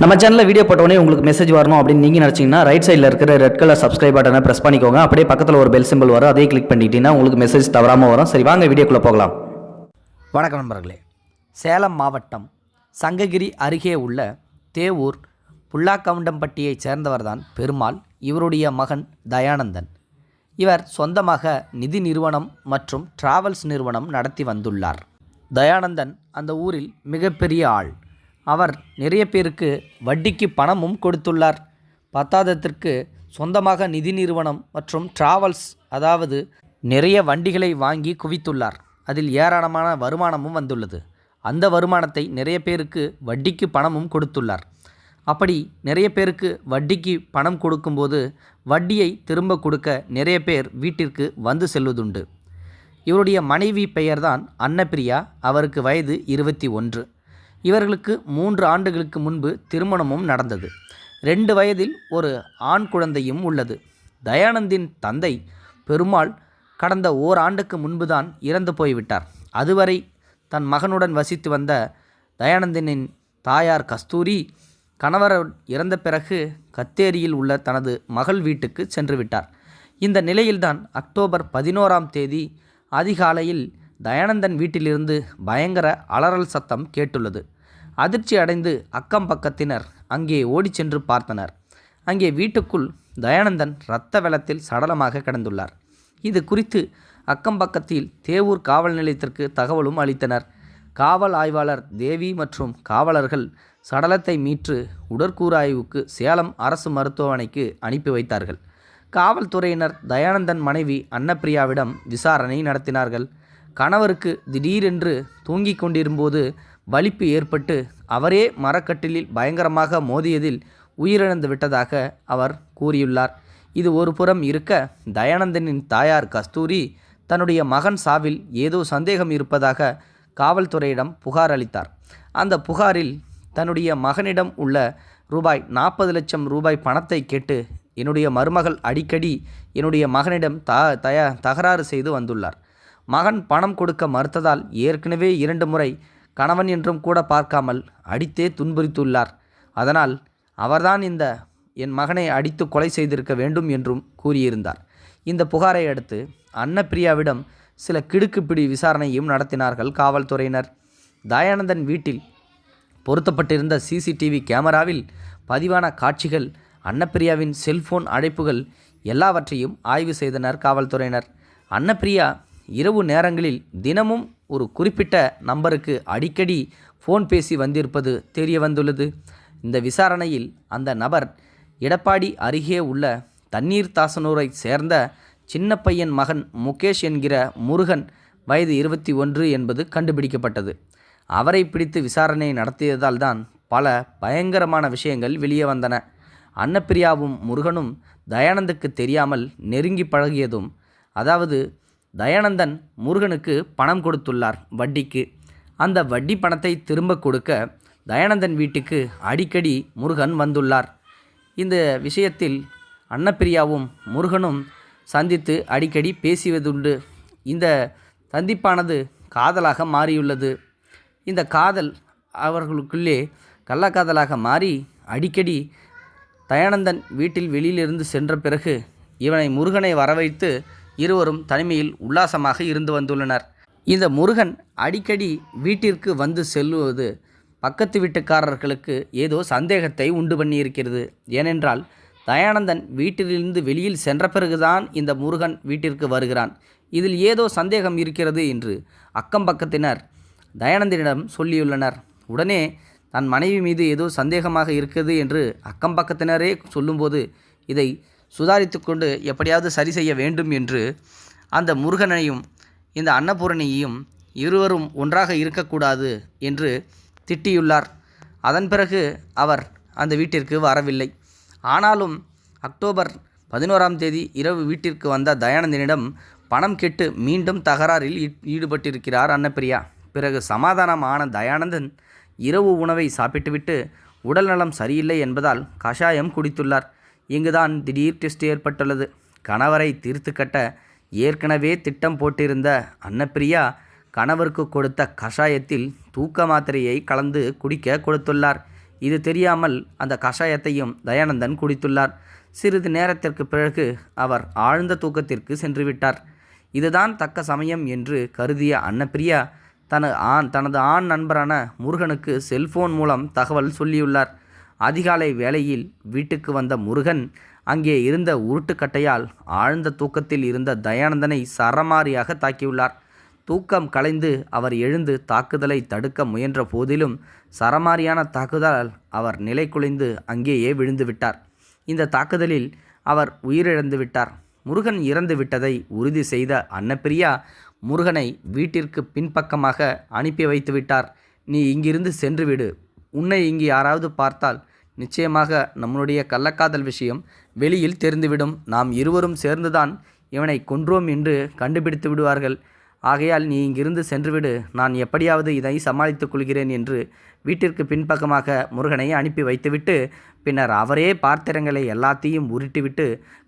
நம்ம சேனலில் வீடியோ போட்டோடனே உங்களுக்கு மெசேஜ் வரணும் அப்படின்னு நீங்கள் நினச்சிங்கன்னா ரைட் சைடில் இருக்கிற ரெட் கலர் சப்ஸ்கிரைப் பட்டனை ப்ரெஸ் பண்ணிக்கோங்க. அப்படியே பக்கத்தில் ஒரு பெல் சிம்பிள் வரும். அதே கிளிக் பண்ணிட்டீங்கன்னா உங்களுக்கு மெசேஜ் தவறாமல் வரும். சரி வாங்க வீடியோக்குள்ளே போகலாம். வணக்கம் நண்பர்களே. சேலம் மாவட்டம் சங்ககிரி அருகே உள்ள தேவூர் புல்லாக்கவுண்டம்பட்டியைச் சேர்ந்தவர்தான் பெருமாள் இவருடைய மகன் தயானந்தன். இவர் சொந்தமாக நிதி நிறுவனம் மற்றும் டிராவல்ஸ் நிறுவனம் நடத்தி வந்துள்ளார். தயானந்தன் அந்த ஊரில் மிகப்பெரிய ஆள். அவர் நிறைய பேருக்கு வட்டிக்கு பணமும் கொடுத்துள்ளார். பத்தாதத்திற்கு சொந்தமாக நிதி நிறுவனம் மற்றும் டிராவல்ஸ் அதாவது நிறைய வண்டிகளை வாங்கி குவித்துள்ளார். அதில் ஏராளமான வருமானமும் வந்துள்ளது. அந்த வருமானத்தை நிறைய பேருக்கு வட்டிக்கு பணமும் கொடுத்துள்ளார். அப்படி நிறைய பேருக்கு வட்டிக்கு பணம் கொடுக்கும்போது வட்டியை திரும்ப கொடுக்க நிறைய பேர் வீட்டிற்கு வந்து செல்வதுண்டு. இவருடைய மனைவி பெயர்தான் அன்னப்பிரியா. அவருக்கு வயது இருபத்தி ஒன்று. இவர்களுக்கு மூன்று ஆண்டுகளுக்கு முன்பு திருமணமும் நடந்தது. ரெண்டு வயதில் ஒரு ஆண் குழந்தையும் உள்ளது. தயானந்தின் தந்தை பெருமாள் கடந்த ஓராண்டுக்கு முன்புதான் இறந்து போய்விட்டார். அதுவரை தன் மகனுடன் வசித்து வந்த தயானந்தினின் தாயார் கஸ்தூரி கணவர் இறந்த பிறகு கத்தேரியில் உள்ள தனது மகள் வீட்டுக்கு சென்று விட்டார். இந்த நிலையில்தான் அக்டோபர் பதினோராம் தேதி அதிகாலையில் தயானந்தன் வீட்டிலிருந்து பயங்கர அலறல் சத்தம் கேட்டுள்ளது. அதிர்ச்சி அடைந்து அக்கம் பக்கத்தினர் அங்கே ஓடிச் சென்று பார்த்தனர். அங்கே வீட்டுக்குள் தயானந்தன் இரத்த வெள்ளத்தில் சடலமாக கிடந்துள்ளார். இது குறித்து அக்கம் பக்கத்தில் தேவூர் காவல் நிலையத்திற்கு தகவலும் அளித்தனர். காவல் ஆய்வாளர் தேவி மற்றும் காவலர்கள் சடலத்தை மீட்டு உடற்கூறாய்வுக்கு சேலம் அரசு மருத்துவமனைக்கு அனுப்பி வைத்தார்கள். காவல்துறையினர் தயானந்தன் மனைவி அன்னப்பிரியாவிடம் விசாரணை நடத்தினார்கள். கணவருக்கு திடீரென்று தூங்கிக் கொண்டிருக்கும்போது வலிப்பு ஏற்பட்டு அவரே மரக்கட்டிலில் பயங்கரமாக மோதியதில் உயிரிழந்து விட்டதாக அவர் கூறியுள்ளார். இது ஒரு புறம் இருக்க தயானந்தனின் தாயார் கஸ்தூரி தன்னுடைய மகன் சாவில் ஏதோ சந்தேகம் இருப்பதாக காவல்துறையிடம் புகார் அளித்தார். அந்த புகாரில் தன்னுடைய மகனிடம் உள்ள ரூபாய் நாற்பது லட்சம் ரூபாய் பணத்தை கேட்டு என்னுடைய மருமகள் அடிக்கடி என்னுடைய மகனிடம் த தய தகராறு செய்து வந்துள்ளார். மகன் பணம் கொடுக்க மறுத்ததால் ஏற்கனவே இரண்டு முறை கணவன் என்றும் கூட பார்க்காமல் அடித்தே துன்புறுத்துள்ளார் அதனால் அவர்தான் இந்த என் மகனை அடித்து கொலை செய்திருக்க வேண்டும் என்றும் கூறியிருந்தார். இந்த புகாரை அடுத்து அன்னப்பிரியாவிடம் சில கிடுக்குப்பிடி விசாரணையும் நடத்தினார்கள் காவல்துறையினர். தயானந்தன் வீட்டில் பொருத்தப்பட்டிருந்த சிசிடிவி கேமராவில் பதிவான காட்சிகள் அன்னப்பிரியாவின் செல்போன் அழைப்புகள் எல்லாவற்றையும் ஆய்வு செய்தனர் காவல்துறையினர். அன்னப்பிரியா இரவு நேரங்களில் தினமும் ஒரு குறிப்பிட்ட நம்பருக்கு அடிக்கடி ஃபோன் பேசி வந்திருப்பது தெரிய வந்துள்ளது இந்த விசாரணையில் அந்த நபர் எடப்பாடி அருகே உள்ள தண்ணீர் தாசனூரை சேர்ந்த சின்ன பையன் மகன் முகேஷ் என்கிற முருகன் வயது இருபத்தி ஒன்று என்பது கண்டுபிடிக்கப்பட்டது. அவரை பிடித்து விசாரணை நடத்தியதால் தான் பல பயங்கரமான விஷயங்கள் வெளியே வந்தன. அன்னப்பிரியாவும் முருகனும் தயானந்துக்கு தெரியாமல் நெருங்கி பழகியதும் அதாவது தயானந்தன் முருகனுக்கு பணம் கொடுத்துள்ளார் வட்டிக்கு. அந்த வட்டி பணத்தை திரும்ப கொடுக்க தயானந்தன் வீட்டுக்கு அடிக்கடி முருகன் வந்துள்ளார். இந்த விஷயத்தில் அன்னப்பிரியாவும் முருகனும் சந்தித்து அடிக்கடி பேசுவதுண்டு. இந்த சந்திப்பானது காதலாக மாறியுள்ளது. இந்த காதல் அவர்களுக்குள்ளே கள்ளக்காதலாக மாறி அடிக்கடி தயானந்தன் வீட்டில் வெளியிலிருந்து சென்ற பிறகு இவனை முருகனை வரவைத்து இருவரும் தனிமையில் உல்லாசமாக இருந்து வந்துள்ளனர். இந்த முருகன் அடிக்கடி வீட்டிற்கு வந்து செல்லுவது பக்கத்து வீட்டுக்காரர்களுக்கு ஏதோ சந்தேகத்தை உண்டு பண்ணியிருக்கிறது. ஏனென்றால் தயானந்தன் வீட்டிலிருந்து வெளியில் சென்ற பிறகுதான் இந்த முருகன் வீட்டிற்கு வருகிறான். இதில் ஏதோ சந்தேகம் இருக்கிறது என்று அக்கம் பக்கத்தினர் தயானந்தனிடம் சொல்லியுள்ளனர். உடனே தன் மனைவி மீது ஏதோ சந்தேகமாக இருக்கிறது என்று அக்கம் பக்கத்தினரே சொல்லும்போது இதை சுதாரித்து கொண்டு எப்படியாவது சரி செய்ய வேண்டும் என்று அந்த முருகனையும் இந்த அன்னபூரணியையும் இருவரும் ஒன்றாக இருக்கக்கூடாது என்று திட்டியுள்ளார். அதன் பிறகு அவர் அந்த வீட்டிற்கு வரவில்லை. ஆனாலும் அக்டோபர் பதினோராம் தேதி இரவு வீட்டிற்கு வந்த தயானந்தனிடம் பணம் கெட்டு மீண்டும் தகராறில் ஈடுபட்டிருக்கிறார் அன்னப்பிரியா. பிறகு சமாதானம் ஆன தயானந்தன் இரவு உணவை சாப்பிட்டுவிட்டு உடல்நலம் சரியில்லை என்பதால் கஷாயம் குடித்துள்ளார். இங்குதான் திடீர் டெஸ்ட் ஏற்பட்டுள்ளது. கணவரை தீர்த்து கட்ட ஏற்கனவே திட்டம் போட்டிருந்த அன்னப்பிரியா கணவருக்கு கொடுத்த கஷாயத்தில் தூக்க மாத்திரையை கலந்து குடிக்க கொடுத்துள்ளார். இது தெரியாமல் அந்த கஷாயத்தையும் தயானந்தன் குடித்துள்ளார். சிறிது நேரத்திற்கு பிறகு அவர் ஆழ்ந்த தூக்கத்திற்கு சென்றுவிட்டார். இதுதான் தக்க சமயம் என்று கருதிய அன்னப்பிரியா தனது ஆண் தனது ஆண் நண்பரான முருகனுக்கு செல்போன் மூலம் தகவல் சொல்லியுள்ளார். அதிகாலை வேளையில் வீட்டுக்கு வந்த முருகன் அங்கே இருந்த உருட்டுக்கட்டையால் ஆழ்ந்த தூக்கத்தில் இருந்த தயானந்தனை சரமாரியாக தாக்கியுள்ளார். தூக்கம் கலைந்து அவர் எழுந்து தாக்குதலை தடுக்க முயன்ற போதிலும் சரமாரியான தாக்குதலால் அவர் நிலை குலைந்து அங்கேயே விழுந்து விட்டார் இந்த தாக்குதலில் அவர் உயிரிழந்து விட்டார் முருகன் இறந்து விட்டதை உறுதி செய்த அன்னப்பிரியா முருகனை வீட்டிற்கு பின்பக்கமாக அனுப்பி வைத்து விட்டார் நீ இங்கிருந்து சென்று விடு. உன்னை இங்கு யாராவது பார்த்தால் நிச்சயமாக நம்மளுடைய கள்ளக்காதல் விஷயம் வெளியில் தெரிந்துவிடும். நாம் இருவரும் சேர்ந்துதான் இவனை கொன்றோம் என்று கண்டுபிடித்து விடுவார்கள். ஆகையால் நீ இங்கிருந்து சென்றுவிடு. நான் எப்படியாவது இதை சமாளித்துக் கொள்கிறேன் என்று வீட்டிற்கு பின்பக்கமாக முருகனை அனுப்பி வைத்துவிட்டு பின்னர் அவரே பார்த்திரங்களை எல்லாத்தையும் உருட்டிவிட்டு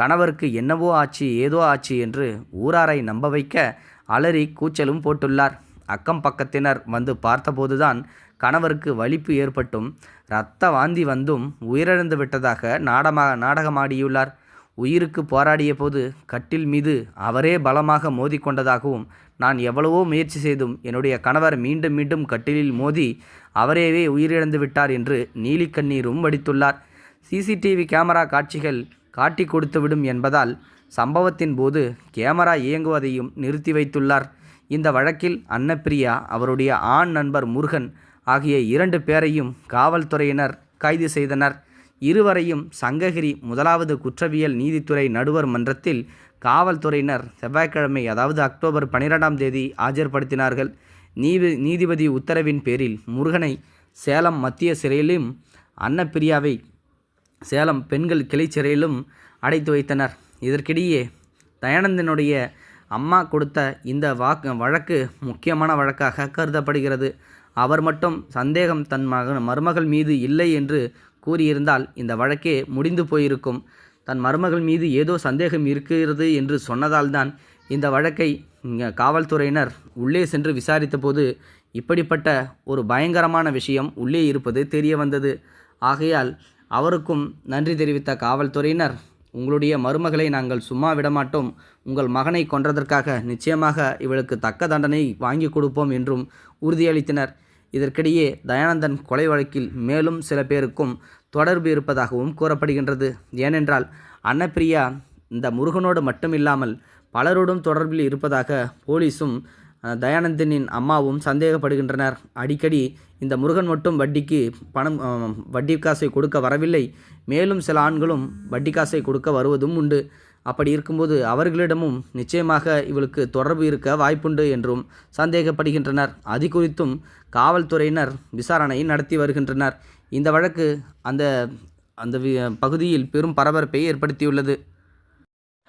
கணவருக்கு என்னவோ ஆச்சு ஏதோ ஆச்சு என்று ஊராரை நம்ப வைக்க அலறி கூச்சலும் போட்டுள்ளார். அக்கம் பக்கத்தினர் வந்து பார்த்தபோதுதான் கணவருக்கு வலிப்பு ஏற்பட்டும் இரத்த வாந்தி வந்தும் உயிரிழந்து விட்டதாக நாடமா நாடகமாடியுள்ளார். உயிருக்கு போராடிய போது கட்டில் மீது அவரே பலமாக மோதிக்கொண்டதாகவும் நான் எவ்வளவோ முயற்சி செய்தும் என்னுடைய கணவர் மீண்டும் மீண்டும் கட்டிலில் மோதி அவரேவே உயிரிழந்து விட்டார் என்று நீலிக்கண்ணீரும் வடித்துள்ளார். சிசிடிவி கேமரா காட்சிகள் காட்டி கொடுத்துவிடும் என்பதால் சம்பவத்தின் போது கேமரா இயங்குவதையும் நிறுத்தி வைத்துள்ளார். இந்த வழக்கில் அன்னப்பிரியா அவருடைய ஆண் நண்பர் முருகன் ஆகிய இரண்டு பேரையும் காவல்துறையினர் கைது செய்தனர். இருவரையும் சங்ககிரி முதலாவது குற்றவியல் நீதித்துறை நடுவர் மன்றத்தில் காவல்துறையினர் செவ்வாய்க்கிழமை அதாவது அக்டோபர் பனிரெண்டாம் தேதி ஆஜர்படுத்தினார்கள். நீதி நீதிபதி உத்தரவின் பேரில் முருகனை சேலம் மத்திய சிறையிலும் அன்னப்பிரியாவை சேலம் பெண்கள் கிளை சிறையிலும் அடைத்து வைத்தனர். இதற்கிடையே தயானந்தனுடைய அம்மா கொடுத்த இந்த வாக்கு வழக்கு முக்கியமான வழக்காக கருதப்படுகிறது. அவர் மட்டும் சந்தேகம் தன் மகன் மருமகள் மீது இல்லை என்று கூறியிருந்தால் இந்த வழக்கே முடிந்து போயிருக்கும். தன் மருமகள் மீது ஏதோ சந்தேகம் இருக்கிறது என்று சொன்னதால்தான் இந்த வழக்கை காவல்துறையினர் உள்ளே சென்று விசாரித்தபோது இப்படிப்பட்ட ஒரு பயங்கரமான விஷயம் உள்ளே இருப்பது தெரிய வந்தது ஆகையால் அவருக்கும் நன்றி தெரிவித்த காவல்துறையினர் உங்களுடைய மருமகளை நாங்கள் சும்மா விடமாட்டோம். உங்கள் மகனை கொன்றதற்காக நிச்சயமாக இவளுக்கு தக்க தண்டனை வாங்கி கொடுப்போம் என்றும் உறுதியளித்தனர். இதற்கிடையே தயானந்தன் கொலை வழக்கில் மேலும் சில பேருக்கும் தொடர்பு இருப்பதாகவும் கூறப்படுகின்றது. ஏனென்றால் அன்னப்பிரியா இந்த முருகனோடு மட்டுமில்லாமல் பலரோடும் தொடர்பில் இருப்பதாக போலீஸும் தயானந்தனின் அம்மாவும் சந்தேகப்படுகின்றனர். அடிக்கடி இந்த முருகன் மட்டும் வட்டிக்கு பணம் வட்டி காசை கொடுக்க வரவில்லை. மேலும் சில ஆண்களும் வட்டி காசை கொடுக்க வருவதும் உண்டு. அப்படி இருக்கும்போது அவர்களிடமும் நிச்சயமாக இவளுக்கு தொடர்பு இருக்க வாய்ப்புண்டு என்றும் சந்தேகப்படுகின்றனர். அது குறித்தும் காவல்துறையினர் விசாரணை நடத்தி வருகின்றனர். இந்த வழக்கு அந்த அந்த வி- பகுதியில் பெரும் பரபரப்பை ஏற்படுத்தியுள்ளது.